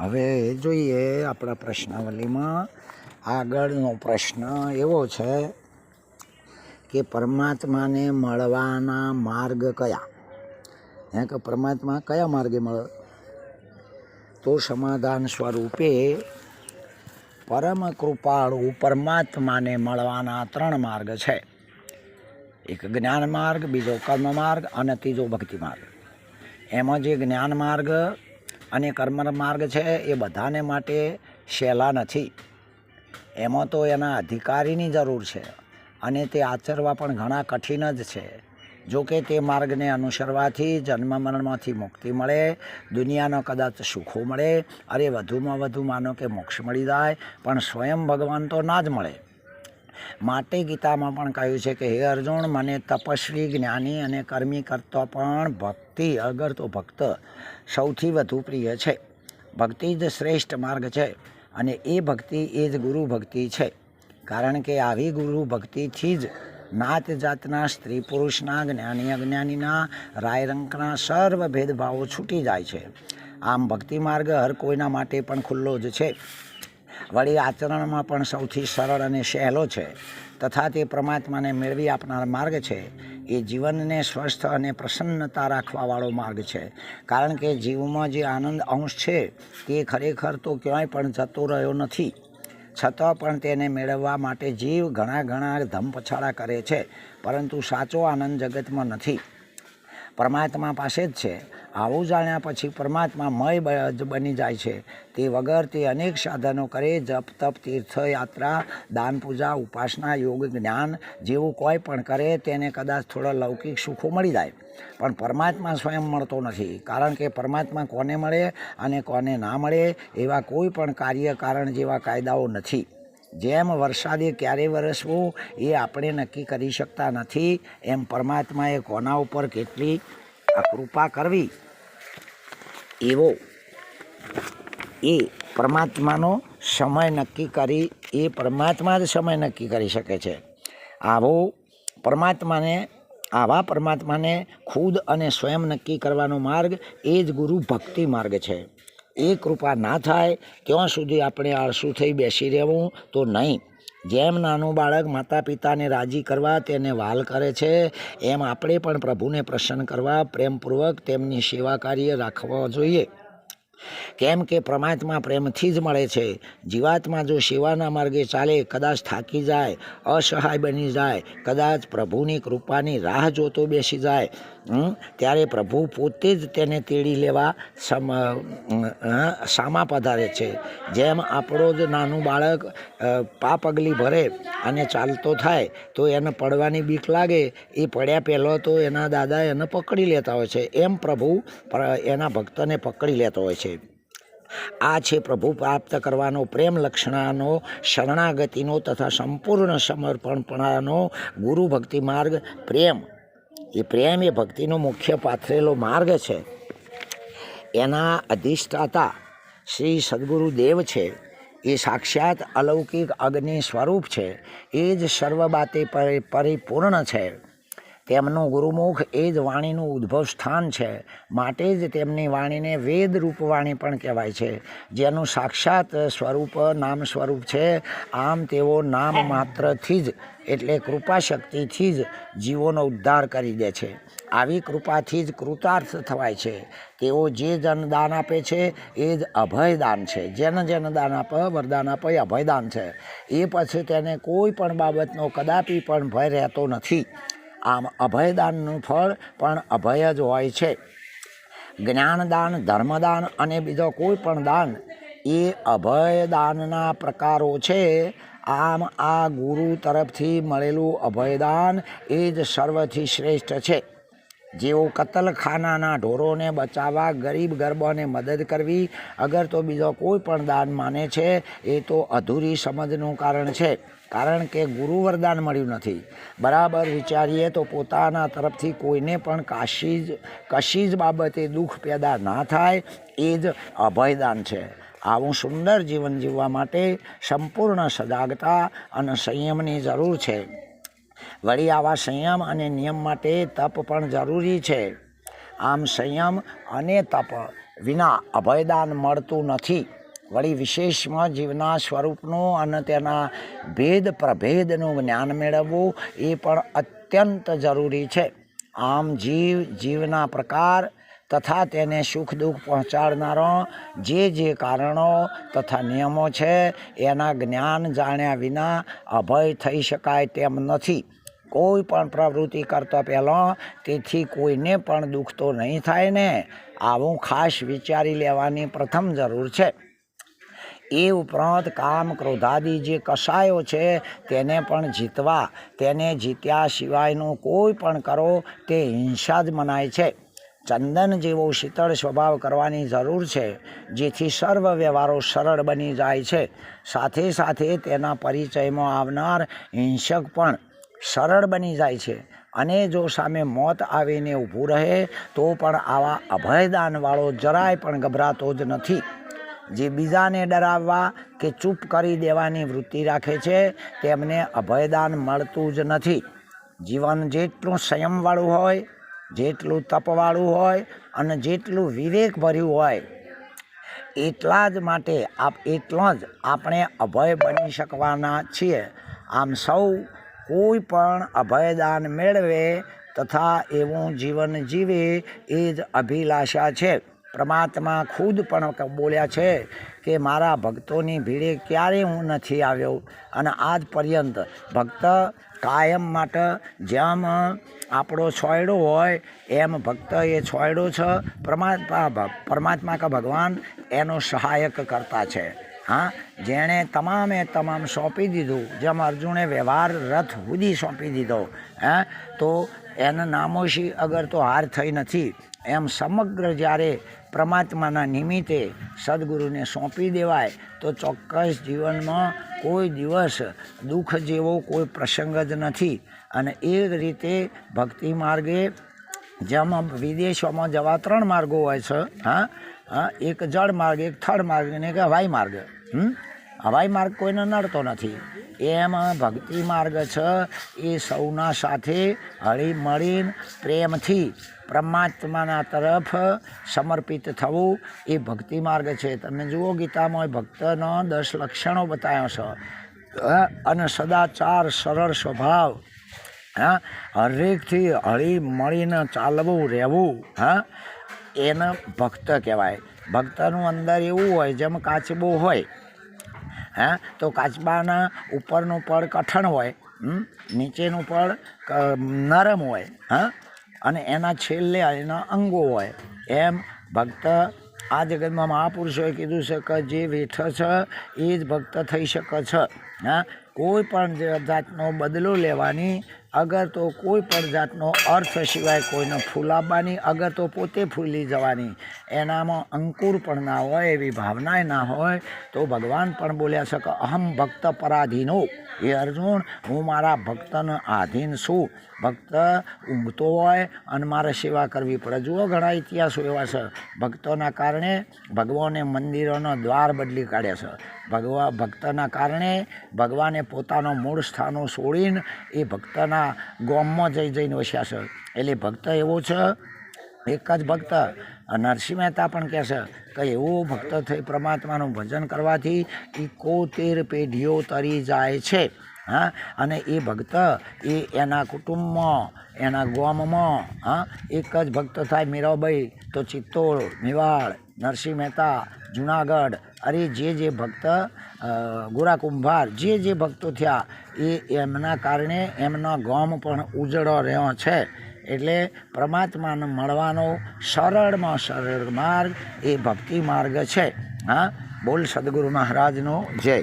હવે જોઈએ આપણા પ્રશ્નાવલીમાં. આગળનો પ્રશ્ન એવો છે કે પરમાત્માને મળવાના માર્ગ કયા? હે કે પરમાત્મા કયા માર્ગે મળે? તો સમાધાન સ્વરૂપે પરમ કૃપાળુ પરમાત્માને મળવાના ત્રણ માર્ગ છે. એક જ્ઞાન માર્ગ, બીજો કર્મ માર્ગ અને ત્રીજો ભક્તિ માર્ગ. એમાં જે જ્ઞાન માર્ગ અને કર્મ માર્ગ છે એ બધાને માટે સહેલા નથી. એમાં તો એના અધિકારીની જરૂર છે અને તે આચરવા પણ ઘણા કઠિન જ છે. જો કે તે માર્ગને અનુસરવાથી જન્મ મરણમાંથી મુક્તિ મળે, દુનિયાનો કદાચ સુખો મળે, અરે વધુમાં વધુ માનો કે મોક્ષ મળી જાય, પણ સ્વયં ભગવાન તો ના જ મળે. માટે ગીતામાં પણ કહ્યું છે કે, હે અર્જુન, મને તપસ્વી, જ્ઞાની અને કર્મી કરતો પણ ભક્તિ અગર તો ભક્ત સૌથી વધુ પ્રિય છે. ભક્તિ જ શ્રેષ્ઠ માર્ગ છે અને એ ભક્તિ એ જ ગુરુ ભક્તિ છે. કારણ કે આવી ગુરુ ભક્તિથી જ નાત જાતના સ્ત્રી પુરુષના, જ્ઞાની અજ્ઞાનીના રાયરંકના સર્વ ભેદભાવો છૂટી જાય છે. આમ ભક્તિ માર્ગ હર કોઈના માટે પણ ખુલ્લો જ છે. વળી આચરણમાં પણ સૌથી સરળ અને સહેલો છે. તથા તે પરમાત્માને મેળવી આપનાર માર્ગ છે. એ જીવનને સ્વસ્થ અને પ્રસન્નતા રાખવાવાળો માર્ગ છે. કારણ કે જીવમાં જે આનંદ અંશ છે, તે ખરેખર તો ક્યાંય પણ જતો રહ્યો નથી. છતાં પણ તેને મેળવવા માટે જીવ ઘણા ઘણા ધમપછાડા કરે છે, પરંતુ સાચો આનંદ જગતમાં નથી. પરમાત્મા પાસે જ છે. આવું જાણ્યા પછી પરમાત્મા મય બની જાય છે. તે વગર તે અનેક સાધનો કરે, જપ, તપ, તીર્થયાત્રા, દાન પૂજા, ઉપાસના, યોગ, જ્ઞાન જેવું કોઈ પણ કરે તેને કદાચ થોડા લૌકિક સુખો મળી જાય. પણ પરમાત્મા સ્વયં મળતો નથી. કારણ કે પરમાત્મા કોને મળે અને કોને ના મળે એવા કોઈ પણ કાર્ય કારણ જેવા કાયદાઓ નથી. જેમ વરસાદે ક્યારે વરસવું એ આપણે નક્કી કરી શકતા નથી, એમ પરમાત્માએ કોના ઉપર કેટલી કૃપા કરવી? એવો એ પરમાત્માનો સમય નક્કી કરી, એ પરમાત્મા જ સમય નક્કી કરી શકે છે. આવો પરમાત્માને, આવા પરમાત્માને ખુદ અને સ્વયં નક્કી કરવાનો માર્ગ એ જ ગુરુ ભક્તિ માર્ગ છે. એ કૃપા ના થાય ત્યાં સુધી આપણે આળસુ થઈ બેસી રહેવું તો નહીં. જેમ નાનું બાળક માતા પિતાને રાજી કરવા તેને વાલ કરે છે, એમ આપણે પણ પ્રભુને પ્રસન્ન કરવા પ્રેમપૂર્વક તેમની સેવા કાર્ય રાખવા જોઈએ. કેમ કે પરમાત્મા પ્રેમથી જ મળે છે. જીવાત્મા જો સેવાના માર્ગે ચાલે, કદાચ થાકી જાય, અસહાય બની જાય, કદાચ પ્રભુની કૃપાની રાહ જોતો બેસી જાય ત્યારે પ્રભુ પોતે જ તેને તેડી લેવા સમ સામા પધારે છે. જેમ આપણો જ નાનું બાળક પાપ અગલી ભરે અને ચાલતો થાય, તો એને પડવાની બીક લાગે. એ પડ્યા પહેલો તો એના દાદા એને પકડી લેતા હોય છે. એમ પ્રભુ એના ભક્તને પકડી લેતો હોય છે. આ છે પ્રભુ પ્રાપ્ત કરવાનો પ્રેમ લક્ષણાનો, શરણાગતિનો તથા સંપૂર્ણ સમર્પણપણાનો ગુરુ ભક્તિ માર્ગ પ્રેમ. એ પ્રેમ એ ભક્તિનો મુખ્ય પાથરેલો માર્ગ છે. એના અધિષ્ઠાતા શ્રી સદગુરુ દેવ છે. એ સાક્ષાત અલૌકિક અગ્નિ સ્વરૂપ છે. એ જ સર્વ બાતે પરિપૂર્ણ છે. તેમનું ગુરુમુખ એ જ વાણીનું ઉદ્ભવ સ્થાન છે. માટે જ તેમની વાણીને વેદ રૂપ વાણી પણ કહેવાય છે. જેનું સાક્ષાત સ્વરૂપ નામ સ્વરૂપ છે. આમ તેઓ નામ માત્રથી જ, એટલે કૃપા શક્તિથી જ જીવોનો ઉદ્ધાર કરી દે છે. આવી કૃપાથી જ કૃતાર્થ થવાય છે. તેઓ જે જન દાન આપે છે, એ જ અભયદાન છે. જેને જેને દાન આપે, વરદાન આપે અભયદાન છે. એ પછી તેને કોઈ પણ બાબતનો કદાપી પણ ભય રહેતો નથી. આમ અભયદાનનું ફળ પણ અભય જ હોય છે. જ્ઞાનદાન, ધર્મદાન અને બીજો કોઈ પણ દાન એ અભયદાનના પ્રકારો છે. આમ આ ગુરુ તરફથી મળેલું અભયદાન એ જ સર્વથી શ્રેષ્ઠ છે. જેઓ કતલખાનાના ઢોરોને બચાવવા, ગરીબ ગરબોને મદદ કરવી, અગર તો બીજો કોઈ પણ દાન માને છે, એ તો અધૂરી સમજનું કારણ છે. કારણ કે ગુરુ વરદાન મળ્યું નથી. બરાબર વિચારીએ તો પોતાના તરફથી કોઈને પણ કાશી જ કશી જ બાબતે દુઃખ પેદા ના થાય, એ જ અભયદાન છે. આવું સુંદર જીવન જીવવા માટે સંપૂર્ણ સજાગતા અને સંયમની જરૂર છે. વળી આવા સંયમ અને નિયમ માટે તપ પણ જરૂરી છે. આમ સંયમ અને તપ વિના અભયદાન મળતું નથી. વળી વિશેષમાં જીવના સ્વરૂપનું અને તેના ભેદ પ્રભેદનું જ્ઞાન મેળવવું એ પણ અત્યંત જરૂરી છે. આમ જીવ, જીવના પ્રકાર તથા તેને સુખ દુઃખ પહોંચાડનારો જે જે કારણો તથા નિયમો છે એના જ્ઞાન જાણ્યા વિના અભય થઈ શકાય તેમ નથી. કોઈ પણ પ્રવૃત્તિ કરતા પહેલાં તેથી કોઈને પણ દુઃખ તો નહીં થાય ને? આવું ખાસ વિચારી લેવાની પ્રથમ જરૂર છે. એ ઉપરાંત કામ ક્રોધાદી જે કસાયો છે, તેને પણ જીતવા, તેને જીત્યા સિવાયનું કોઈ પણ કરો, તે હિંસા જ મનાય છે. ચંદન જેવો શીતળ સ્વભાવ કરવાની જરૂર છે, જેથી સર્વ વ્યવહારો સરળ બની જાય છે. સાથે સાથે તેના પરિચયમાં આવનાર હિંસક પણ સરળ બની જાય છે અને જો સામે મોત આવીને ઊભું રહે, તો પણ આવા અભયદાનવાળો જરાય પણ ગભરાતો જ નથી. જે બીજાને ડરાવવા કે ચૂપ કરી દેવાની વૃત્તિ રાખે છે, તેમને અભયદાન મળતું જ નથી. જીવન જેટલું સંયમવાળું હોય, જેટલું તપવાળું હોય અને જેટલું વિવેકભર્યું હોય, એટલા જ માટે આપ એટલો જ આપણે અભય બની શકવાના છીએ. આમ સૌ કોઈ પણ અભયદાન મેળવે તથા એવું જીવન જીવે એ જ અભિલાષા છે. પરમાત્મા ખુદ પણ બોલ્યા છે કે મારા ભક્તોની ભીડે ક્યારે હું નથી આવ્યો. અને આજ પર્યંત ભક્ત કાયમ માટે જેમ આપણો છોયડો હોય, એમ ભક્ત એ છોયડો છે. પરમાત્મા પરમાત્મા કે ભગવાન એનો સહાયક કરતા છે. હા, જેણે તમામે તમામ સોંપી દીધું. જેમ અર્જુને વ્યવહાર રથ સુધી સોંપી દીધો. હે, તો એના નામોશી અગર તો હાર થઈ નથી. એમ સમગ્ર જ્યારે પરમાત્માના નિમિત્તે સદગુરુને સોંપી દેવાય, તો ચોક્કસ જીવનમાં કોઈ દિવસ દુઃખ જેવો કોઈ પ્રસંગ જ નથી. અને એ રીતે ભક્તિ માર્ગે જેમાં વિદેશોમાં જવા ત્રણ માર્ગો હોય છે, હા હા, એક જળ માર્ગ, એક થર્ડ માર્ગ અને એક હવાઈ માર્ગ હવાઈ માર્ગ કોઈને નડતો નથી. એમ ભક્તિ માર્ગ છે, એ સૌના સાથે હળી મળીને પ્રેમથી પરમાત્માના તરફ સમર્પિત થવું એ ભક્તિ માર્ગ છે. તમે જુઓ ગીતામાં ભક્તનો દસ લક્ષણો બતાવ્યો છે. અને સદાચાર સરળ સ્વભાવ. હા હરેકથી હળી મળીને ચાલવું, રહેવું, હા, એને ભક્ત કહેવાય. ભક્તનું અંદર એવું હોય, જેમ કાચબો હોય, હા, તો કાચબાના ઉપરનું પડ કઠણ હોય નીચેનું પડ નરમ હોય, હા અને એના છેલ્લે એના અંગો હોય. એમ ભક્ત આ જગતમાં મહાપુરુષોએ કીધું છે કે જે વેઠ છે, એ જ ભક્ત થઈ શકે છે. હા? કોઈ પણ જાતનો બદલો લેવાની અગર તો કોઈ પણ જાતનો અર્થ સિવાય કોઈને ફૂલાવવાની, અગર તો પોતે ફૂલી જવાની. એનામાં અંકુર પણ ના હોય, એવી ભાવનાએ ના હોય, તો ભગવાન પણ બોલ્યા છે કે અહમ ભક્ત પરાધીનો. એ અર્જુન, હું મારા ભક્તને આધીન છું. ભક્ત ઊંઘતો હોય અને મારે સેવા કરવી પડે. જુઓ ઘણા ઇતિહાસો એવા છે. ભક્તોના કારણે ભગવાને મંદિરોનો દ્વાર બદલી કાઢ્યા છે. ભગવા ભક્તના કારણે ભગવાને પોતાનો મૂળ સ્થાનો છોડીને એ ભક્તના ગોમમાં જઈ જઈને વસ્યા છે. એટલે ભક્ત એવો છે, એક જ ભક્ત. નરસિંહ મહેતા પણ કહે છે કે એવો ભક્ત થઈ પરમાત્માનું ભજન કરવાથી એકોતેર પેઢીઓ તરી જાય છે. હા, અને એ ભક્ત એ એના કુટુંબમાં, એના ગામમાં, હા, એક જ ભક્ત થાય મીરાબાઈ તો ચિત્તોડ, મેવાડ નરસિંહ મહેતા, જુનાગઢ, અરે જે જે ભક્ત ગોરા કુંભાર જે જે ભક્તો થયા, એ એમના કારણે એમના ગામ પણ ઉજળો રહ્યો છે. એટલે પરમાત્માને મળવાનો સરળમાં સરળ માર્ગ એ ભક્તિ માર્ગ છે. હા, બોલ સદગુરુ મહારાજનો જય.